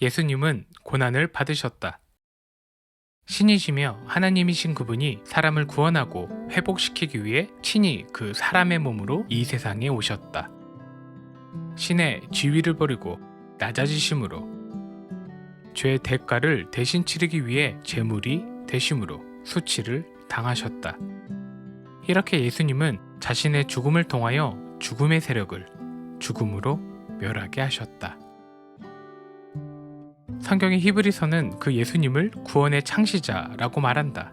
예수님은 고난을 받으셨다. 신이시며 하나님이신 그분이 사람을 구원하고 회복시키기 위해 친히 그 사람의 몸으로 이 세상에 오셨다. 신의 지위를 버리고 낮아지심으로 죄의 대가를 대신 치르기 위해 제물이 되심으로 수치를 당하셨다. 이렇게 예수님은 자신의 죽음을 통하여 죽음의 세력을 죽음으로 멸하게 하셨다. 성경의 히브리서는 그 예수님을 구원의 창시자라고 말한다.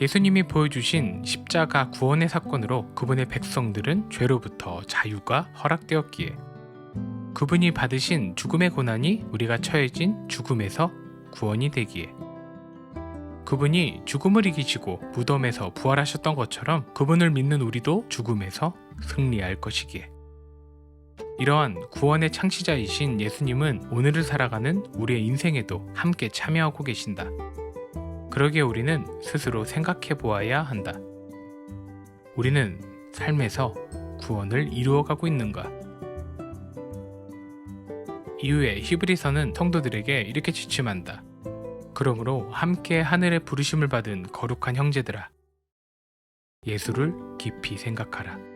예수님이 보여주신 십자가 구원의 사건으로 그분의 백성들은 죄로부터 자유가 허락되었기에 그분이 받으신 죽음의 고난이 우리가 처해진 죽음에서 구원이 되기에 그분이 죽음을 이기시고 무덤에서 부활하셨던 것처럼 그분을 믿는 우리도 죽음에서 승리할 것이기에 이러한 구원의 창시자이신 예수님은 오늘을 살아가는 우리의 인생에도 함께 참여하고 계신다. 그러기에 우리는 스스로 생각해 보아야 한다. 우리는 삶에서 구원을 이루어가고 있는가? 이후에 히브리서는 성도들에게 이렇게 지침한다. 그러므로 함께 하늘의 부르심을 받은 거룩한 형제들아, 예수를 깊이 생각하라.